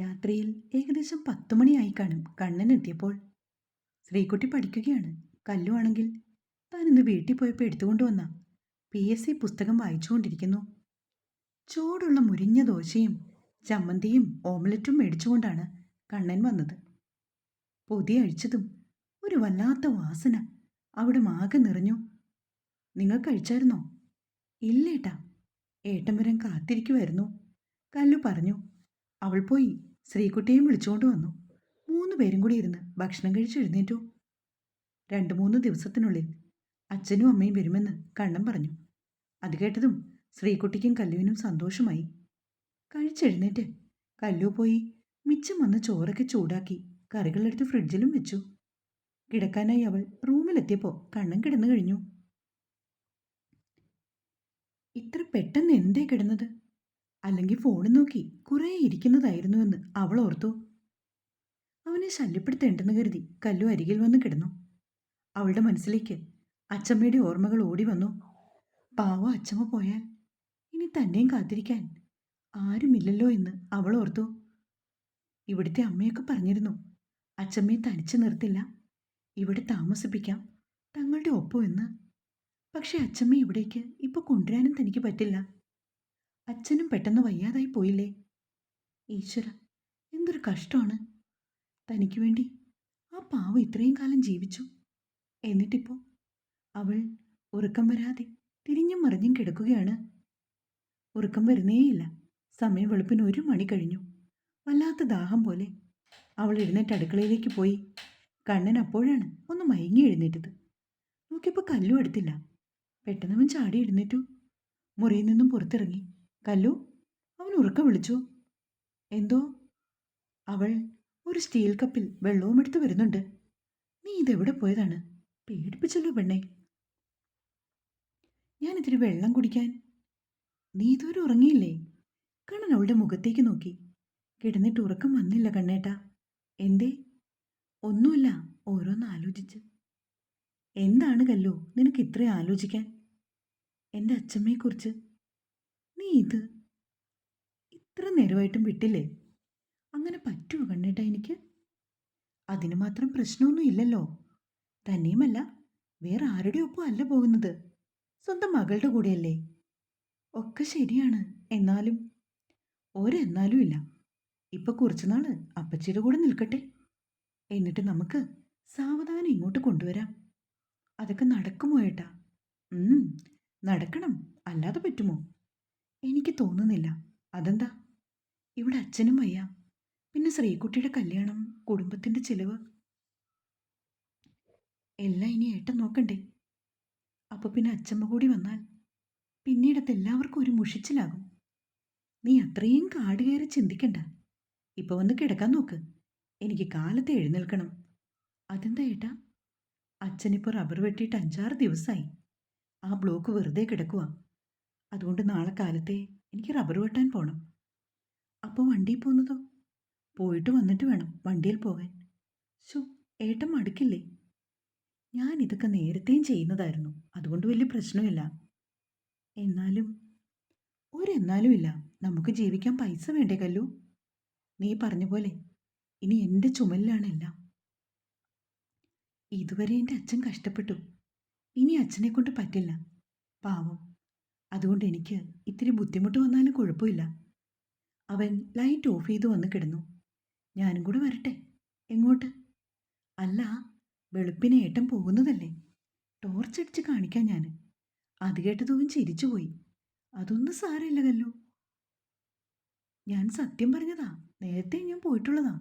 രാത്രിയിൽ ഏകദേശം പത്തു മണിയായി കാണും. കണ്ണൻ എത്തിയപ്പോൾ ശ്രീകുട്ടി പഠിക്കുകയാണ്. കല്ലുവാണെങ്കിൽ താൻ ഇന്ന് വീട്ടിൽ പോയപ്പോൾ എടുത്തുകൊണ്ടുവന്ന പി എസ് സി പുസ്തകം വായിച്ചുകൊണ്ടിരിക്കുന്നു. ചൂടുള്ള മുരിഞ്ഞ ദോശയും ചമ്മന്തിയും ഓംലറ്റും മേടിച്ചുകൊണ്ടാണ് കണ്ണൻ വന്നത്. പൊതി അഴിച്ചതും ഒരു വല്ലാത്ത വാസന അവിടെ മാകെ നിറഞ്ഞു. നിങ്ങൾ കഴിച്ചായിരുന്നോ? ഇല്ലേട്ടാ. ഏട്ടൻ വരാൻ കാത്തിരിക്കുമായിരുന്നു കല്ലു പറഞ്ഞു. അവൾ പോയി ശ്രീകുട്ടിയെയും വിളിച്ചുകൊണ്ട് വന്നു. മൂന്ന് പേരും കൂടി ഇരുന്ന് ഭക്ഷണം കഴിച്ച് എഴുന്നേറ്റു. രണ്ട് മൂന്ന് ദിവസത്തിനുള്ളിൽ അച്ഛനും അമ്മയും വരുമെന്ന് കണ്ണൻ പറഞ്ഞു. അത് കേട്ടതും ശ്രീകുട്ടിക്കും കല്ലുവിനും സന്തോഷമായി. കഴിച്ചെഴുന്നേറ്റ് കല്ലു പോയി മിച്ചം വന്ന് ചോറൊക്കെ ചൂടാക്കി കറികളെടുത്ത് ഫ്രിഡ്ജിലും വെച്ചു. കിടക്കാനായി അവൾ റൂമിലെത്തിയപ്പോൾ കണ്ണൻ കിടന്നു കഴിഞ്ഞു. ഇത്ര പെട്ടെന്ന് എന്തേ കിടന്നത്? അല്ലെങ്കിൽ ഫോണിൽ നോക്കി കുറേ ഇരിക്കുന്നതായിരുന്നുവെന്ന് അവൾ ഓർത്തു. അവനെ ശല്യപ്പെടുത്തേണ്ടെന്ന് കരുതി കല്ലു അരികിൽ വന്ന് കിടന്നു. അവളുടെ മനസ്സിലേക്ക് അച്ചമ്മയുടെ ഓർമ്മകൾ ഓടി വന്നു. പാവോ അച്ചമ്മ പോയാൽ ഇനി തന്നെയും കാത്തിരിക്കാൻ ആരുമില്ലല്ലോ എന്ന് അവൾ ഓർത്തു. ഇവിടുത്തെ അമ്മയൊക്കെ പറഞ്ഞിരുന്നു അച്ചമ്മയെ തനിച്ചു നിർത്തില്ല ഇവിടെ താമസിപ്പിക്കാം തങ്ങളുടെ ഒപ്പം എന്ന്. പക്ഷേ അച്ചമ്മ ഇവിടേക്ക് ഇപ്പോൾ കൊണ്ടുവരാനും തനിക്ക് പറ്റില്ല. അച്ഛനും പെട്ടെന്ന് വയ്യാതായി പോയില്ലേ? ഈശ്വര എന്തൊരു കഷ്ടമാണ്. തനിക്ക് വേണ്ടി ആ പാവം ഇത്രയും കാലം ജീവിച്ചു. എന്നിട്ടിപ്പോ അവൾ ഉറക്കം വരാതെ തിരിഞ്ഞും മറിഞ്ഞും കിടക്കുകയാണ്. ഉറക്കം വരുന്നേയില്ല. സമയം വെളുപ്പിന് ഒരു മണി കഴിഞ്ഞു. വല്ലാത്ത ദാഹം പോലെ അവൾ എഴുന്നേറ്റ് അടുക്കളയിലേക്ക് പോയി. കണ്ണൻ അപ്പോഴാണ് ഒന്ന് മയങ്ങി എഴുന്നേറ്റത്. നോക്കിയപ്പോൾ കല്ലും എടുത്തില്ല പെട്ടെന്ന് അവൻ ചാടി എഴുന്നേറ്റു. മുറിയിൽ നിന്നും പുറത്തിറങ്ങി. കല്ലു അവൻ ഉറക്ക വിളിച്ചു. എന്തോ? അവൾ ഒരു സ്റ്റീൽ കപ്പിൽ വെള്ളവും എടുത്തു വരുന്നുണ്ട്. നീ ഇതെവിടെ പോയതാണ്? പേടിപ്പിച്ചല്ലോ പെണ്ണെ. ഞാനിത്തിരി വെള്ളം കുടിക്കാൻ. നീ ഇതുവരെ ഉറങ്ങിയില്ലേ? കണ്ണൻ അവളുടെ മുഖത്തേക്ക് നോക്കി. കിടന്നിട്ട് ഉറക്കം വന്നില്ല കണ്ണേട്ടാ. എന്തേ? ഒന്നുമില്ല ഓരോന്ന് ആലോചിച്ച്. എന്താണ് കല്ലു? നിനക്ക് ഇത്രയും ആലോചിക്കാൻ? എന്റെ അച്ഛമ്മയെക്കുറിച്ച്. നീ ഇത് ഇത്ര നേരമായിട്ടും വിട്ടില്ലേ? അങ്ങനെ പറ്റുമോ കണ്ണേട്ടാ എനിക്ക്? അതിന് മാത്രം പ്രശ്നമൊന്നും ഇല്ലല്ലോ. തന്നെയുമല്ല വേറെ ആരുടെ ഒപ്പം അല്ല പോകുന്നത്. സ്വന്തം മകളുടെ കൂടെയല്ലേ? ഒക്കെ ശരിയാണ് എന്നാലും. ഒരെന്നാലും ഇല്ല. ഇപ്പൊ കുറച്ചുനാൾ അപ്പച്ചിയുടെ കൂടെ നിൽക്കട്ടെ. എന്നിട്ട് നമുക്ക് സാവധാനം ഇങ്ങോട്ട് കൊണ്ടുവരാം. അതൊക്കെ നടക്കുമോ ഏട്ടാ? നടക്കണം. അല്ലാതെ പറ്റുമോ? എനിക്ക് തോന്നുന്നില്ല. അതെന്താ? ഇവിടെ അച്ഛനും വയ്യ പിന്നെ ശ്രീകുട്ടിയുടെ കല്യാണം കുടുംബത്തിന്റെ ചിലവ്. എല്ലാം ഇനി ഏട്ടൻ നോക്കണ്ടേ? അപ്പോൾ പിന്നെ അച്ഛമ്മ കൂടി വന്നാൽ പിന്നീടത്ത് എല്ലാവർക്കും ഒരു മുഷിച്ചിലാകും. നീ അത്രയും കാട് കയറി ചിന്തിക്കണ്ട. ഇപ്പൊ വന്ന് കിടക്കാൻ നോക്ക്. എനിക്ക് കാലത്ത് എഴുന്നേൽക്കണം. അതെന്താ ഏട്ടാ? അച്ഛനിപ്പോൾ റബ്ബർ വെട്ടിയിട്ട് അഞ്ചാറ് ദിവസമായി ആ ബ്ലോക്ക് വെറുതെ കിടക്കുക അതുകൊണ്ട് നാളെ കാലത്തെ എനിക്ക് റബ്ബർ വെട്ടാൻ പോകണം അപ്പോൾ വണ്ടിയിൽ പോകുന്നതോ പോയിട്ട് വന്നിട്ട് വേണം വണ്ടിയിൽ പോകാൻ. ശോ ഏട്ടൻ മടുക്കില്ലേ? ഞാൻ ഇതൊക്കെ നേരത്തെയും ചെയ്യുന്നതായിരുന്നു. അതുകൊണ്ട് വലിയ പ്രശ്നമില്ല. എന്നാലും ഒരെന്നാലും ഇല്ല. നമുക്ക് ജീവിക്കാൻ പൈസ വേണ്ടേ കല്ലു? നീ പറഞ്ഞ പോലെ ഇനി എന്റെ ചുമലിലാണ് എല്ലാം. ഇതുവരെ എന്റെ അച്ഛൻ കഷ്ടപ്പെട്ടു. ഇനി അച്ഛനെ കൊണ്ട് പറ്റില്ല. പാവം. അതുകൊണ്ട് എനിക്ക് ഇത്തിരി ബുദ്ധിമുട്ട് വന്നാലും കുഴപ്പമില്ല. അവൻ ലൈറ്റ് ഓഫ് ചെയ്ത് വന്ന് കിടന്നു. ഞാനും കൂടെ വരട്ടെ. എങ്ങോട്ട്? അല്ല വെളുപ്പിന് ഏട്ടൻ പോകുന്നതല്ലേ? ടോർച്ചടിച്ച് കാണിക്കാൻ ഞാൻ അത് കേട്ടതും ചിരിച്ചുപോയി അതൊന്നും സാരമില്ല കല്ലു ഞാൻ സത്യം പറഞ്ഞതാ. നേരത്തെ ഞാൻ പോയിട്ടുള്ളതാ.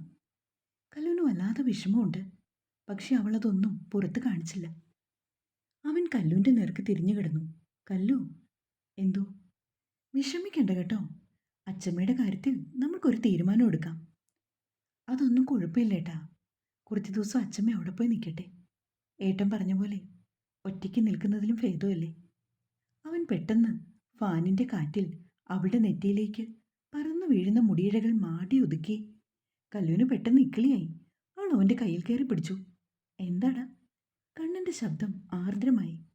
കല്ലുവിന് വല്ലാതെ വിഷമമുണ്ട്. പക്ഷെ അവളതൊന്നും പുറത്ത് കാണിച്ചില്ല. അവൻ കല്ലുവിന്റെ നേർക്ക് തിരിഞ്ഞു കിടന്നു. കല്ലു എന്തോ? വിഷമിക്കണ്ട കേട്ടോ. അച്ചമ്മയുടെ കാര്യത്തിൽ നമുക്കൊരു തീരുമാനം എടുക്കാം. അതൊന്നും കുഴപ്പമില്ല ഏട്ടാ കുറച്ച് ദിവസം അച്ചമ്മ അവിടെ പോയി നിൽക്കട്ടെ. ഏട്ടൻ പറഞ്ഞ പോലെ ഒറ്റയ്ക്ക് നിൽക്കുന്നതിലും ഭേദമല്ലേ? അവൻ പെട്ടെന്ന് ഫാനിന്റെ കാറ്റിൽ അവളുടെ നെറ്റിയിലേക്ക് പറന്നു വീഴുന്ന മുടിയിഴകൾ മാടി ഒതുക്കി. കല്ലുവിന് പെട്ടെന്ന് ഇക്കിളിയായി. അവൾ അവന്റെ കയ്യിൽ കയറി പിടിച്ചു. എന്താടാ? കണ്ണന്റെ ശബ്ദം ആർദ്രമായി.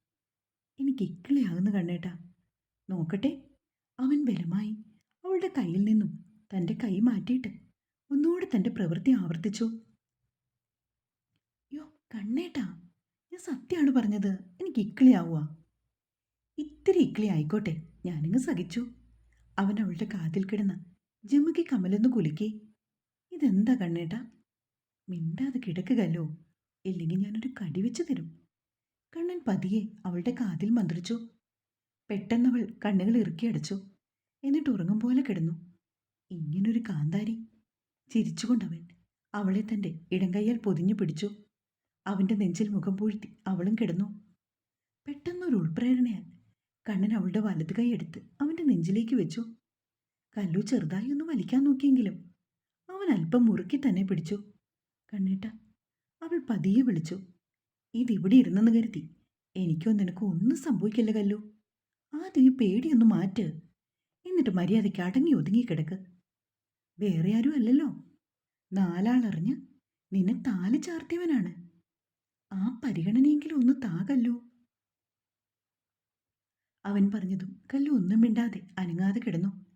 എനിക്ക് ഇക്കിളിയാകുന്നു കണ്ണേട്ടാ. നോക്കട്ടെ. അവൻ ബലമായി അവളുടെ കയ്യിൽ നിന്നും തന്റെ കൈ മാറ്റിയിട്ട് ഒന്നുകൂടെ തന്റെ പ്രവൃത്തി ആവർത്തിച്ചു. യോ കണ്ണേട്ടാ ഞാൻ സത്യമാണ് പറഞ്ഞത്. എനിക്ക് ഇക്കിളിയാവുക. ഇത്തിരി ഇക്കിളി ആയിക്കോട്ടെ ഞാനിങ്ങ് സഹിച്ചു. അവൻ അവളുടെ കാതിൽ കിടന്ന ജമുകി കമലൊന്ന് കുലുക്കി. ഇതെന്താ കണ്ണേട്ടാ? മിണ്ടാതെ കിടക്കുകല്ലോ ഇല്ലെങ്കിൽ ഞാനൊരു കടി വെച്ച് തരും. കണ്ണൻ പതിയെ അവളുടെ കാതിൽ മന്ത്രിച്ചു. പെട്ടെന്നവൾ കണ്ണുകൾ ഇറുക്കിയടച്ചു എന്നിട്ട് ഉറങ്ങും പോലെ കിടന്നു. ഇങ്ങനൊരു കാന്താരി. ചിരിച്ചുകൊണ്ടവൻ അവളെ തന്റെ ഇടങ്കയ്യാൽ പൊതിഞ്ഞു പിടിച്ചു. അവന്റെ നെഞ്ചിൽ മുഖം പൂഴ്ത്തി അവളും കിടന്നു. പെട്ടെന്നൊരു ഉൾപ്രേരണയാൽ കണ്ണൻ അവളുടെ വലത് കൈ എടുത്ത് അവന്റെ നെഞ്ചിലേക്ക് വെച്ചു. കല്ലു ചെറുതായി ഒന്ന് വലിക്കാൻ നോക്കിയെങ്കിലും അവൻ അല്പം മുറുക്കി തന്നെ പിടിച്ചു. കണ്ണേട്ട അവൾ പതിയെ വിളിച്ചു. ഇതിവിടെ ഇരുന്നെന്ന് കരുതി. എനിക്കോ നിനക്കോ ഒന്നും സംഭവിക്കില്ല കല്ലു. ആദ്യം ഈ പേടിയൊന്ന് മാറ്റ്. എന്നിട്ട് മര്യാദയ്ക്ക് അടങ്ങി ഒതുങ്ങി കിടക്ക്. വേറെ ആരും അല്ലല്ലോ. നാലാളറിഞ്ഞ് നിന്നെ താലി ചാർത്തിയവനാണ്. ആ പരിഗണനയെങ്കിലും ഒന്ന് താകല്ലോ അവൻ പറഞ്ഞതും കല്ലു ഒന്നും മിണ്ടാതെ അനങ്ങാതെ കിടന്നു.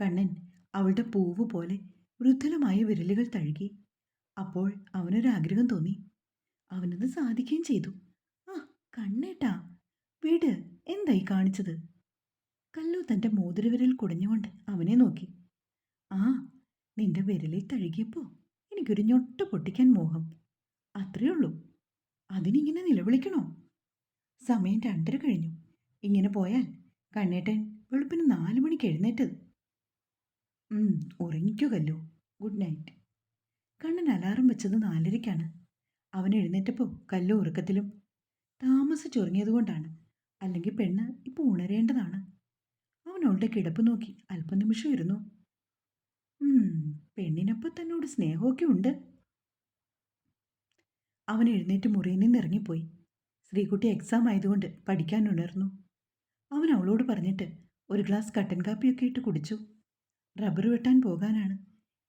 കണ്ണൻ അവളുടെ പൂവ് പോലെ വൃദ്ധലമായ വിരലുകൾ തഴുകി. അപ്പോൾ അവനൊരാഗ്രഹം തോന്നി. അവനത് സാധിക്കുകയും ചെയ്തു. ആ കണ്ണേട്ടാ വീട്. എന്തായി കാണിച്ചത്? കല്ലു തന്റെ മോതിരവിരൽ കുടഞ്ഞുകൊണ്ട് അവനെ നോക്കി. ആ നിന്റെ വിരലിൽ തഴുകിയപ്പോൾ എനിക്കൊരു ഞൊട്ട പൊട്ടിക്കാൻ മോഹം. അത്രയേ ഉള്ളൂ. അതിനിങ്ങനെ നിലവിളിക്കണോ? സമയം രണ്ടര കഴിഞ്ഞു. ഇങ്ങനെ പോയാൽ കണ്ണേട്ടൻ വെളുപ്പിന് നാല് മണിക്ക് എഴുന്നേറ്റത്. Kallu. Good night. Kannan alarm വെച്ചത് നാലരയ്ക്കാണ്. അവൻ എഴുന്നേറ്റപ്പോൾ കല്ലു ഉറക്കത്തിലും താമസിച്ചുറങ്ങിയതുകൊണ്ടാണ് അല്ലെങ്കിൽ പെണ്ണ് ഇപ്പോൾ ഉണരേണ്ടതാണ്. അവൻ അവളുടെ കിടപ്പ് നോക്കി അല്പനിമിഷം ഇരുന്നു. പെണ്ണിനപ്പം തന്നോട് സ്നേഹമൊക്കെ ഉണ്ട്. അവൻ എഴുന്നേറ്റ് മുറിയിൽ നിന്ന് ഇറങ്ങിപ്പോയി. ശ്രീകുട്ടി എക്സാം ആയതുകൊണ്ട് പഠിക്കാൻ ഉണർന്നു. അവൻ അവളോട് പറഞ്ഞിട്ട് ഒരു ഗ്ലാസ് കട്ടൻ കാപ്പിയൊക്കെ ഇട്ട് കുടിച്ചു. റബ്ബർ വെട്ടാൻ പോകാനാണ്.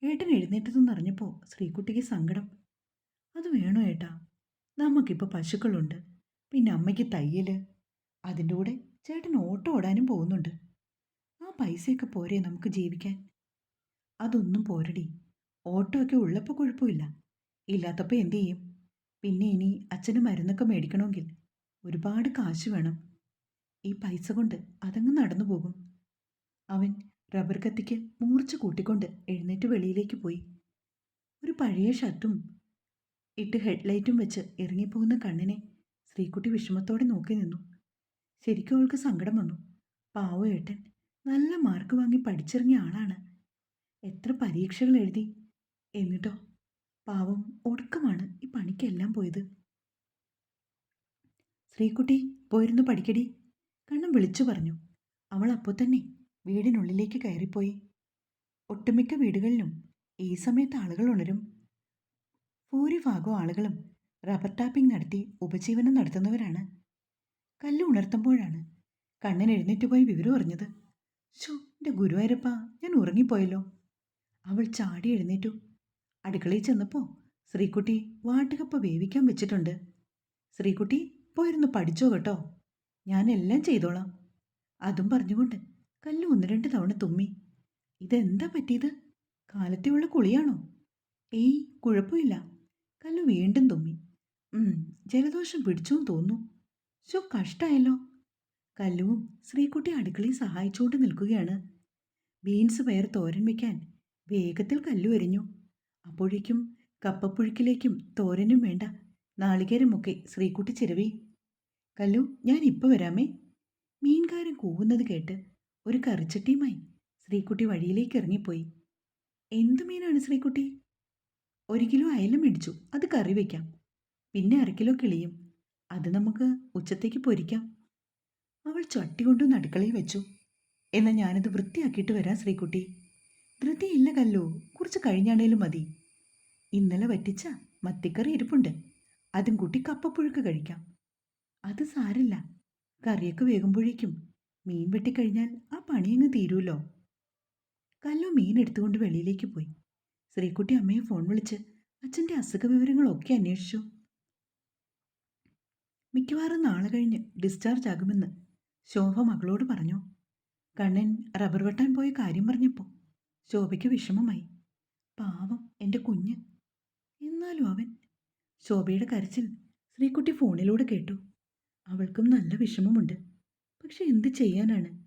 ഏട്ടൻ എഴുന്നേറ്റതെന്ന് അറിഞ്ഞപ്പോൾ ശ്രീകുട്ടിക്ക് സങ്കടം. അത് വേണോ ഏട്ടാ? നമുക്കിപ്പോൾ പശുക്കളുണ്ട്. പിന്നെ അമ്മയ്ക്ക് തയ്യൽ അതിന്റെ കൂടെ ചേട്ടൻ ഓട്ടോ ഓടാനും പോകുന്നുണ്ട്. ആ പൈസയൊക്കെ പോരെ നമുക്ക് ജീവിക്കാൻ. അതൊന്നും പോരടി. ഓട്ടോ ഒക്കെ ഉള്ളപ്പോൾ കുഴപ്പമില്ല. ഇല്ലാത്തപ്പോൾ എന്തു ചെയ്യും? പിന്നെ ഇനി അച്ഛന് മരുന്നൊക്കെ മേടിക്കണമെങ്കിൽ ഒരുപാട് കാശ് വേണം. ഈ പൈസ കൊണ്ട് അതങ്ങ് നടന്നു പോകും. അവൻ റബ്ബർ കത്തിക്ക് മൂർച്ച കൂട്ടിക്കൊണ്ട് എഴുന്നേറ്റ് വെളിയിലേക്ക് പോയി. ഒരു പഴയ ഷർട്ടും ഇട്ട് ഹെഡ്ലൈറ്റും വെച്ച് ഇറങ്ങിപ്പോകുന്ന കണ്ണിനെ ശ്രീകുട്ടി വിഷമത്തോടെ നോക്കി നിന്നു. ശരിക്കും അവൾക്ക് സങ്കടം വന്നു. പാവ ഏട്ടൻ നല്ല മാർക്ക് വാങ്ങി പഠിച്ചിറങ്ങിയ ആളാണ്. എത്ര പരീക്ഷകൾ എഴുതി. എന്നിട്ടോ പാവം ഒടുക്കമാണ് ഈ പണിക്കെല്ലാം പോയത്. ശ്രീകുട്ടി പോയിരുന്നു പഠിക്കടി കണ്ണം വിളിച്ചു പറഞ്ഞു. അവൾ അപ്പോൾ തന്നെ വീടിനുള്ളിലേക്ക് കയറിപ്പോയി. ഒട്ടുമിക്ക വീടുകളിലും ഈ സമയത്ത് ആളുകൾ ഉണരും. ഭൂരിഭാഗം ആളുകളും റബ്ബർ ടാപ്പിംഗ് നടത്തി ഉപജീവനം നടത്തുന്നവരാണ്. കല്ല് ഉണർത്തുമ്പോഴാണ് കണ്ണൻ എഴുന്നേറ്റ് പോയി വിവരം അറിഞ്ഞത്. ഷോ എന്റെ ഗുരുവായൂരപ്പ ഞാൻ ഉറങ്ങിപ്പോയല്ലോ. അവൾ ചാടി എഴുന്നേറ്റു. അടുക്കളയിൽ ചെന്നപ്പോൾ ശ്രീകുട്ടി വാട്ടുകപ്പ വേവിക്കാൻ വെച്ചിട്ടുണ്ട്. ശ്രീകുട്ടി പോയിരുന്നു പഠിച്ചോ കേട്ടോ. ഞാൻ എല്ലാം ചെയ്തോളാം. അതും പറഞ്ഞുകൊണ്ട് കല്ല് ഒന്ന് രണ്ട് തവണ തുമ്മി. ഇതെന്താ പറ്റിയത്? കാലത്തെയുള്ള കുളിയാണോ? ഏയ് കുഴപ്പമില്ല. കല്ല് വീണ്ടും തുമ്മി. ജലദോഷം പിടിച്ചു തോന്നുന്നു. ശോ കഷ്ടായല്ലോ. കല്ലുവും ശ്രീകുട്ടി അടുക്കളയിൽ സഹായിച്ചുകൊണ്ട് നിൽക്കുകയാണ്. ബീൻസ് പയർ തോരൻ വയ്ക്കാൻ വേഗത്തിൽ കല്ലു എരിഞ്ഞു അപ്പോഴേക്കും കപ്പപ്പുഴുക്കിലേക്കും തോരനും വേണ്ട. നാളികേരമൊക്കെ ശ്രീകുട്ടി ചിരവി. കല്ലു ഞാൻ ഇപ്പോൾ വരാമേ. മീൻകാരൻ കൂവുന്നത് കേട്ട് ഒരു കറിച്ചട്ടിയുമായി ശ്രീകുട്ടി വഴിയിലേക്ക് ഇറങ്ങിപ്പോയി. എന്ത് മീനാണ് ശ്രീകുട്ടി? ഒരു കിലോ അയല മേടിച്ചു. അത് കറി വയ്ക്കാം പിന്നെ അര കിലോ കിളിയും അത് നമുക്ക് ഉച്ചത്തേക്ക് പൊരിക്കാം. അവൾ ചട്ടി കൊണ്ടുവന്ന് അടുക്കളയിൽ വെച്ചു. എന്നാൽ ഞാനത് വൃത്തിയാക്കിയിട്ട് വരാം ശ്രീകുട്ടി. ധൃതിയില്ല കല്ലോ കുറച്ച് കഴിഞ്ഞാണേലും മതി. ഇന്നലെ വറ്റിച്ച മത്തിക്കറി ഇരിപ്പുണ്ട്. അതും കൂട്ടി കപ്പപ്പുഴുക്ക് കഴിക്കാം. അത് സാരില്ല. കറിയൊക്കെ വേകുമ്പോഴേക്കും മീൻ വെട്ടിക്കഴിഞ്ഞാൽ ആ പണിയങ്ങ് തീരുമല്ലോ കല്ലു മീൻ എടുത്തുകൊണ്ട് വെളിയിലേക്ക് പോയി. ശ്രീകുട്ടി അമ്മയെ ഫോൺ വിളിച്ച് അച്ഛന്റെ അസുഖ വിവരങ്ങളൊക്കെ അന്വേഷിച്ചു. മിക്കവാറും നാളെ കഴിഞ്ഞ് ഡിസ്ചാർജ് ആകുമെന്ന് ശോഭ മകളോട് പറഞ്ഞു. കണ്ണൻ റബ്ബർ വെട്ടാൻ പോയ കാര്യം പറഞ്ഞപ്പോൾ ശോഭയ്ക്ക് വിഷമമായി. പാവം എന്റെ കുഞ്ഞ്. എന്നാലും അവൻ? ശോഭയുടെ കരച്ചിൽ ശ്രീകുട്ടി ഫോണിലൂടെ കേട്ടു. അവൾക്കും നല്ല വിഷമമുണ്ട്. പക്ഷെ എന്ത് ചെയ്യാനാണ്?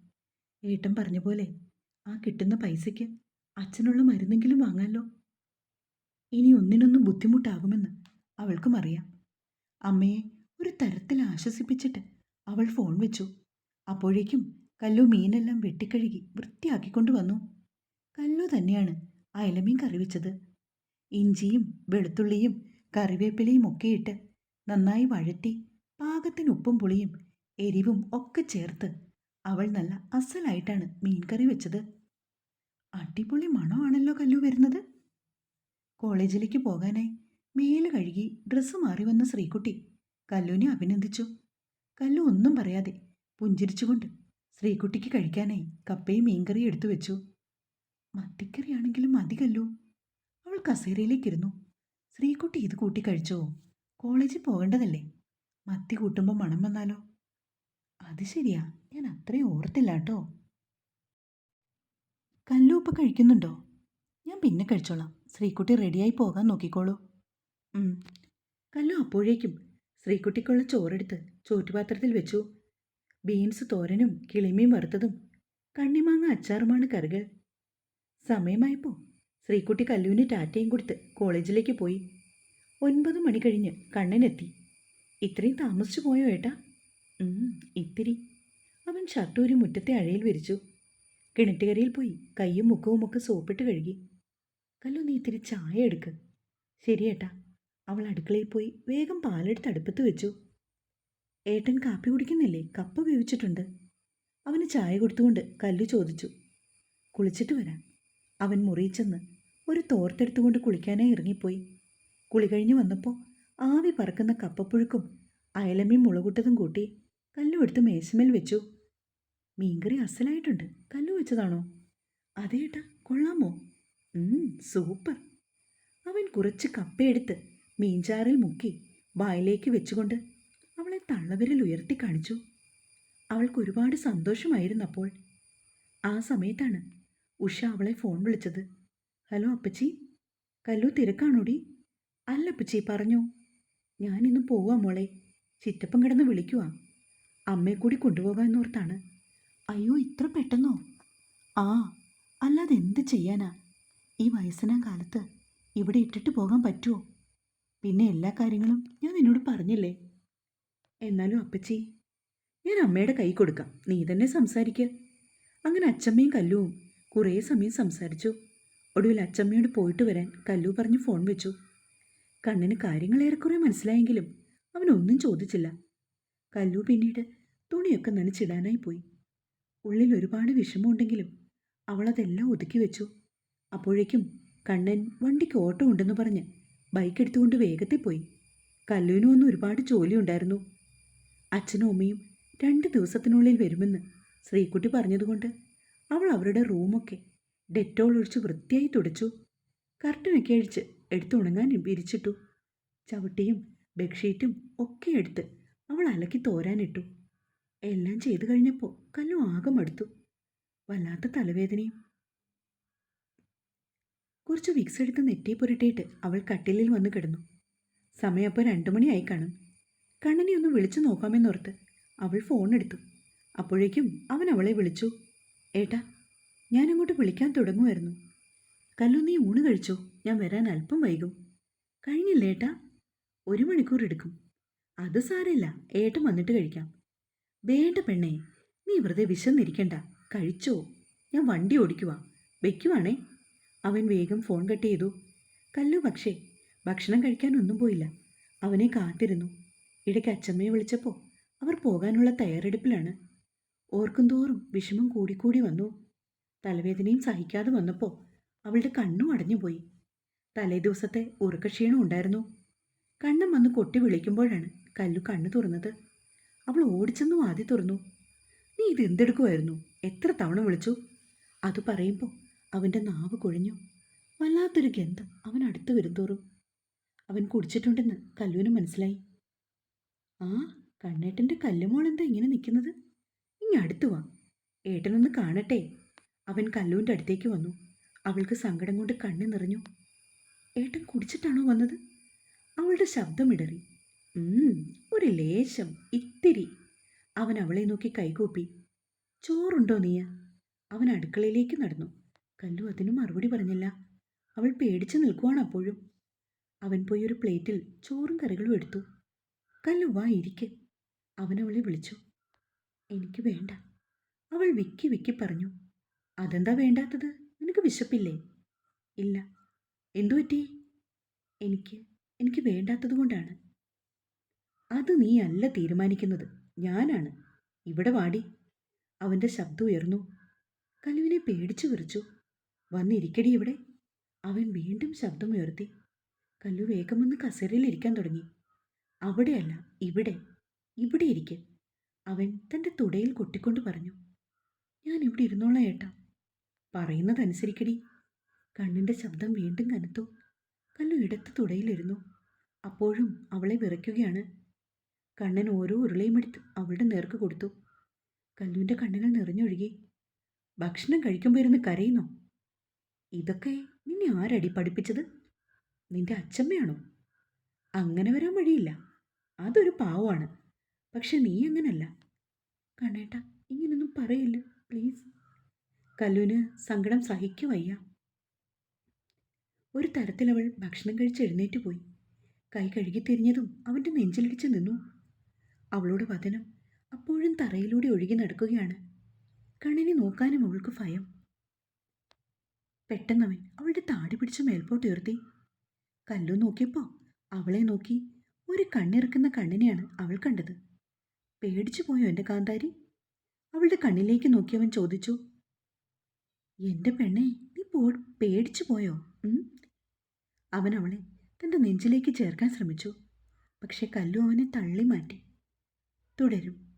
ഏട്ടൻ പറഞ്ഞ പോലെ ആ കിട്ടുന്ന പൈസയ്ക്ക് അച്ഛനുള്ള മരുന്നെങ്കിലും വാങ്ങാമല്ലോ ഇനി ഒന്നിനൊന്നും ബുദ്ധിമുട്ടാകുമെന്ന് അവൾക്കും അറിയാം. അമ്മയെ ഒരു തരത്തിൽ ആശ്വസിപ്പിച്ചിട്ട് അവൾ ഫോൺ വെച്ചു. അപ്പോഴേക്കും കല്ലു മീനെല്ലാം വെട്ടിക്കഴുകി വൃത്തിയാക്കിക്കൊണ്ട് വന്നു. കല്ലു തന്നെയാണ് അയലമീൻ കറി വെച്ചത്. ഇഞ്ചിയും വെളുത്തുള്ളിയും കറിവേപ്പിലയും ഒക്കെ ഇട്ട് നന്നായി വഴറ്റി പാകത്തിന് ഉപ്പും പുളിയും എരിവും ഒക്കെ ചേർത്ത് അവൾ നല്ല അസലായിട്ടാണ് മീൻകറി വെച്ചത്. അടിപൊളി മണമാണല്ലോ കല്ലു വരുന്നത്. കോളേജിലേക്ക് പോകാനായി മേൽ കഴുകി ഡ്രസ്സ് മാറി വന്ന ശ്രീകുട്ടി കല്ലുവിനെ അഭിനന്ദിച്ചു. കല്ലു ഒന്നും പറയാതെ പുഞ്ചിരിച്ചുകൊണ്ട് ശ്രീകുട്ടിക്ക് കഴിക്കാനായി കപ്പയും മീൻകറിയും എടുത്തു വെച്ചു. മത്തിക്കറിയാണെങ്കിലും മതി കല്ലു. അവൾ കസേരയിലേക്കിരുന്നു ശ്രീകുട്ടി ഇത് കൂട്ടി കഴിച്ചോ? കോളേജിൽ പോകേണ്ടതല്ലേ? മത്തി കൂട്ടുമ്പോൾ മണം വന്നാലോ? അത് ശരിയാ. ഞാൻ അത്രയും ഓർത്തില്ല കേട്ടോ. കല്ലു ഇപ്പം കഴിക്കുന്നുണ്ടോ? ഞാൻ പിന്നെ കഴിച്ചോളാം. ശ്രീകുട്ടി റെഡിയായി പോകാൻ നോക്കിക്കോളൂ. കല്ലു അപ്പോഴേക്കും ശ്രീകുട്ടിക്കുള്ള ചോറെടുത്ത് ചോറ്റുപാത്രത്തിൽ വെച്ചു. ബീൻസ് തോരനും കിളിമീൻ വറുത്തതും കണ്ണിമാങ്ങ അച്ചാറുമാണ് കറികൾ. സമയമായപ്പോൾ ശ്രീകുട്ടി കല്ലുവിന് ടാറ്റയും കൊടുത്ത് കോളേജിലേക്ക് പോയി. ഒൻപത് മണി കഴിഞ്ഞ് കണ്ണനെത്തി. ഇത്രയും താമസിച്ചു പോയോ ഏട്ടാ? ഇത്തിരി. അവൻ ഷർട്ടൂരി മുറ്റത്തെ അഴയിൽ വിരിച്ചു. കിണറ്റുകരയിൽ പോയി കയ്യും മുഖവും ഒക്കെ സോപ്പിട്ട് കഴുകി. കല്ലു നീ ഇത്തിരി ചായ എടുക്ക്. ശരി ഏട്ടാ. അവൾ അടുക്കളയിൽ പോയി വേഗം പാലെടുത്ത് അടുപ്പത്ത് വെച്ചു. ഏട്ടൻ കാപ്പി കുടിക്കുന്നില്ലേ? കപ്പ വേവിച്ചിട്ടുണ്ട്. അവന് ചായ കൊടുത്തുകൊണ്ട് കല്ലു ചോദിച്ചു. കുളിച്ചിട്ട് വരാം. അവൻ മുറിയിൽ ചെന്ന് ഒരു തോർത്തെടുത്തുകൊണ്ട് കുളിക്കാനായി ഇറങ്ങിപ്പോയി. കുളി കഴിഞ്ഞ് വന്നപ്പോൾ ആവി പറക്കുന്ന കപ്പപ്പുഴുക്കും അയലമ്മയും മുളകുട്ടതും കൂട്ടി കല്ലു എടുത്ത് മേശമേൽ വെച്ചു. മീൻകറി അസലായിട്ടുണ്ട്. കല്ലു വെച്ചതാണോ? അതേട്ടാ കൊള്ളാമോ? സൂപ്പർ. അവൻ കുറച്ച് കപ്പയെടുത്ത് മീൻചാറിൽ മുക്കി വായിലേക്ക് വെച്ചുകൊണ്ട് അവളെ തള്ളവരിൽ ഉയർത്തി കാണിച്ചു. അവൾക്ക് ഒരുപാട് സന്തോഷമായിരുന്നപ്പോൾ. ആ സമയത്താണ് ഉഷ അവളെ ഫോൺ വിളിച്ചത്. ഹലോ അപ്പച്ചി കല്ലു തിരക്കാണോടി? അല്ല അപ്പച്ചി പറഞ്ഞു. ഞാനിന്ന് പോവാ മോളെ. ചിറ്റപ്പം കിടന്ന് വിളിക്കുക അമ്മയെ കൂടി കൊണ്ടുപോകാമെന്നോർത്താണ് അയ്യോ ഇത്ര പെട്ടെന്നോ? ആ അല്ലാതെ എന്ത് ചെയ്യാനാ? ഈ വയസ്സിനാം കാലത്ത് ഇവിടെ ഇട്ടിട്ട് പോകാൻ പറ്റുമോ പിന്നെ എല്ലാ കാര്യങ്ങളും ഞാൻ നിന്നോട് പറഞ്ഞില്ലേ? എന്നാലും അപ്പച്ചി ഞാൻ അമ്മയുടെ കൈ കൊടുക്കാം. നീ തന്നെ സംസാരിക്കുക അങ്ങനെ അച്ചമ്മയും കല്ലുവും കുറേ സമയം സംസാരിച്ചു. ഒടുവിൽ അച്ചമ്മയോട് പോയിട്ട് വരാൻ കല്ലു പറഞ്ഞ് ഫോൺ വെച്ചു. കണ്ണിന് കാര്യങ്ങൾ ഏറെക്കുറെ മനസ്സിലായെങ്കിലും അവനൊന്നും ചോദിച്ചില്ല. കല്ലു പിന്നീട് തുണിയൊക്കെ നനച്ചിടാനായി പോയി. ഉള്ളിൽ ഒരുപാട് വിഷമമുണ്ടെങ്കിലും അവളതെല്ലാം ഒതുക്കി വെച്ചു. അപ്പോഴേക്കും കണ്ണൻ വണ്ടിക്ക് ഓട്ടം ഉണ്ടെന്ന് പറഞ്ഞ് ബൈക്ക് എടുത്തുകൊണ്ട് വേഗത്തിൽ പോയി. കല്ലുവിനും ഒന്നും ഒരുപാട് ജോലിയുണ്ടായിരുന്നു അച്ഛനും അമ്മയും രണ്ട് ദിവസത്തിനുള്ളിൽ വരുമെന്ന് ശ്രീക്കുട്ടി പറഞ്ഞതുകൊണ്ട് അവൾ അവരുടെ റൂമൊക്കെ ഡെറ്റോൾ ഒഴിച്ച് വൃത്തിയായി തുടച്ചു. കർട്ടനൊക്കെ അഴിച്ച് എടുത്തുണങ്ങാൻ വിരിച്ചിട്ടു. ചവിട്ടിയും ബെഡ്ഷീറ്റും ഒക്കെ എടുത്ത് അവൾ അലക്കി തോരാനിട്ടു. എല്ലാം ചെയ്തു കഴിഞ്ഞപ്പോൾ കല്ലു ആകെ മടുത്തു. വല്ലാത്ത തലവേദനയും കുറച്ച് വിക്സ് എടുത്ത് നെറ്റി പുരട്ടിയിട്ട് അവൾ കട്ടിലിൽ വന്ന് കിടന്നു. സമയം അപ്പോൾ രണ്ടു മണിയായി കാണും. കണ്ണനെ ഒന്ന് വിളിച്ചു നോക്കാമെന്നോർത്ത് അവൾ ഫോൺ എടുത്തു. അപ്പോഴേക്കും അവൻ അവളെ വിളിച്ചു. ഏട്ടാ ഞാൻ അങ്ങോട്ട് വിളിക്കാൻ തുടങ്ങുമായിരുന്നു കല്ലു നീ ഊണ് കഴിച്ചോ? ഞാൻ വരാൻ അല്പം വൈകും. കഴിഞ്ഞില്ല ഏട്ടാ? ഒരു മണിക്കൂർ എടുക്കും. അത് സാരമില്ല. ഏട്ടൻ വന്നിട്ട് കഴിക്കാം. വേണ്ട പെണ്ണേ നീ വെറുതെ വിശന്നിരിക്കണ്ട. കഴിച്ചോ. ഞാൻ വണ്ടി ഓടിക്കുവാ. വെക്കുവാണേ. അവൻ വേഗം ഫോൺ കട്ട് ചെയ്തു. കല്ലു പക്ഷേ ഭക്ഷണം കഴിക്കാനൊന്നും പോയില്ല. അവനെ കാത്തിരുന്നു. ഇടയ്ക്ക് അച്ചമ്മയെ വിളിച്ചപ്പോൾ അവർ പോകാനുള്ള തയ്യാറെടുപ്പിലാണ്. ഓർക്കും തോറും വിഷമം കൂടിക്കൂടി വന്നു. തലവേദനയും സഹിക്കാതെ വന്നപ്പോൾ അവളുടെ കണ്ണും അടഞ്ഞുപോയി തലേ ദിവസത്തെ ഉറക്കക്ഷീണം ഉണ്ടായിരുന്നു. കണ്ണും വന്ന് കൊട്ടി വിളിക്കുമ്പോഴാണ് കല്ലു കണ്ണു തുറന്നത്. അവൾ ഓടിച്ചെന്നും ആദ്യം തുറന്നു. നീ ഇത് എന്തെടുക്കുമായിരുന്നു എത്ര തവണ വിളിച്ചു? അത് പറയുമ്പോൾ അവന്റെ നാവ് കൊഴിഞ്ഞു. വല്ലാത്തൊരു ഗന്ധം അവൻ അടുത്ത് വരുന്തോറും അവൻ കുടിച്ചിട്ടുണ്ടെന്ന് കല്ലുവിന് മനസ്സിലായി. ആ കണ്ണേട്ടന്റെ കല്ലുമോൾ എന്താ ഇങ്ങനെ നിൽക്കുന്നത്? ഇനി അടുത്ത് വാ. ഏട്ടനൊന്ന് കാണട്ടെ. അവൻ കല്ലുവിന്റെ അടുത്തേക്ക് വന്നു. അവൾക്ക് സങ്കടം കൊണ്ട് കണ്ണ് നിറഞ്ഞു. ഏട്ടൻ കുടിച്ചിട്ടാണോ വന്നത്? അവളുടെ ശബ്ദമിടറി ഒരു ലേശം ഇത്തിരി. അവൻ അവളെ നോക്കി കൈകൂപ്പി. ചോറുണ്ടോ നീയ? അവൻ അടുക്കളയിലേക്ക് നടന്നു. കല്ലു അതിന് മറുപടി പറഞ്ഞില്ല. അവൾ പേടിച്ചു നിൽക്കുവാണ് അപ്പോഴും. അവൻ പോയി ഒരു പ്ലേറ്റിൽ ചോറും കറികളും എടുത്തു. കല്ലു വാ ഇരിക്ക്. അവൻ അവളെ വിളിച്ചു. എനിക്ക് വേണ്ട. അവൾ വിക്കി വിക്കി പറഞ്ഞു. അതെന്താ വേണ്ടാത്തത്? നിനക്ക് വിശപ്പില്ലേ? ഇല്ല. എന്തു പറ്റി? എനിക്ക് എനിക്ക് വേണ്ടാത്തത് കൊണ്ടാണ്. അത് നീ അല്ല തീരുമാനിക്കുന്നത്. ഞാനാണ്. ഇവിടെ വാടി. അവന്റെ ശബ്ദം ഉയർന്നു. കലുവിനെ പേടിച്ചു വിറച്ചു. വന്നിരിക്കടി ഇവിടെ. അവൻ വീണ്ടും ശബ്ദമുയർത്തി. കല്ലു വേഗമൊന്ന് കസേരയിൽ ഇരിക്കാൻ തുടങ്ങി. അവിടെയല്ല ഇവിടെ. ഇവിടെ ഇരിക്കെ. അവൻ തന്റെ തുടയിൽ കൊട്ടിക്കൊണ്ട് പറഞ്ഞു. ഞാൻ ഇവിടെ ഇരുന്നോളാം ഏട്ടാ. പറയുന്നതനുസരിക്കടി. കണ്ണിന്റെ ശബ്ദം വീണ്ടും കനത്തു. കല്ലു ഇടത്ത് തുടയിലിരുന്നു. അപ്പോഴും അവളെ വിറയ്ക്കുകയാണ് കണ്ണൻ ഓരോ ഉരുളയും എടുത്ത് അവളുടെ നേർക്ക് കൊടുത്തു. കല്ലുവിന്റെ കണ്ണുകൾ നിറഞ്ഞൊഴുകി. ഭക്ഷണം കഴിക്കുമ്പോൾ ഇരുന്ന് കരയുന്നോ? ഇതൊക്കെ നിന്നെ ആരടി പഠിപ്പിച്ചത്? നിന്റെ അച്ചമ്മയാണോ? അങ്ങനെ വരാൻ വഴിയില്ല. അതൊരു പാവമാണ്. പക്ഷെ നീ അങ്ങനല്ല. കണ്ണേട്ട ഇങ്ങനൊന്നും പറയില്ല പ്ലീസ് കല്ലുവിന് സങ്കടം സഹിക്കുവയ്യ ഒരു തരത്തിൽ അവൾ ഭക്ഷണം കഴിച്ച് എഴുന്നേറ്റ് പോയി. കൈ കഴുകി തിരിഞ്ഞതും അവന്റെ നെഞ്ചിലിടിച്ച് നിന്നു. അവളോട് വതനം അപ്പോഴും തറയിലൂടെ ഒഴുകി നടക്കുകയാണ്. കണ്ണിനെ നോക്കാനും അവൾക്ക് ഭയം. പെട്ടെന്നവൻ അവളുടെ താടി പിടിച്ച് മേൽപോട്ട് ഉയർത്തി. കല്ലു നോക്കിയപ്പോൾ അവളെ നോക്കി ഒരു കണ്ണിറക്കുന്ന കണ്ണിനെയാണ് അവൾ കണ്ടത്. പേടിച്ചു പോയോ എന്റെ കാന്താരി? അവളുടെ കണ്ണിലേക്ക് നോക്കിയവൻ ചോദിച്ചു. എന്റെ പെണ്ണെ നീ പോ പേടിച്ചു പോയോ? അവൻ അവളെ തന്റെ നെഞ്ചിലേക്ക് ചേർക്കാൻ ശ്രമിച്ചു. പക്ഷേ കല്ലു അവനെ തള്ളി മാറ്റി. തുടരും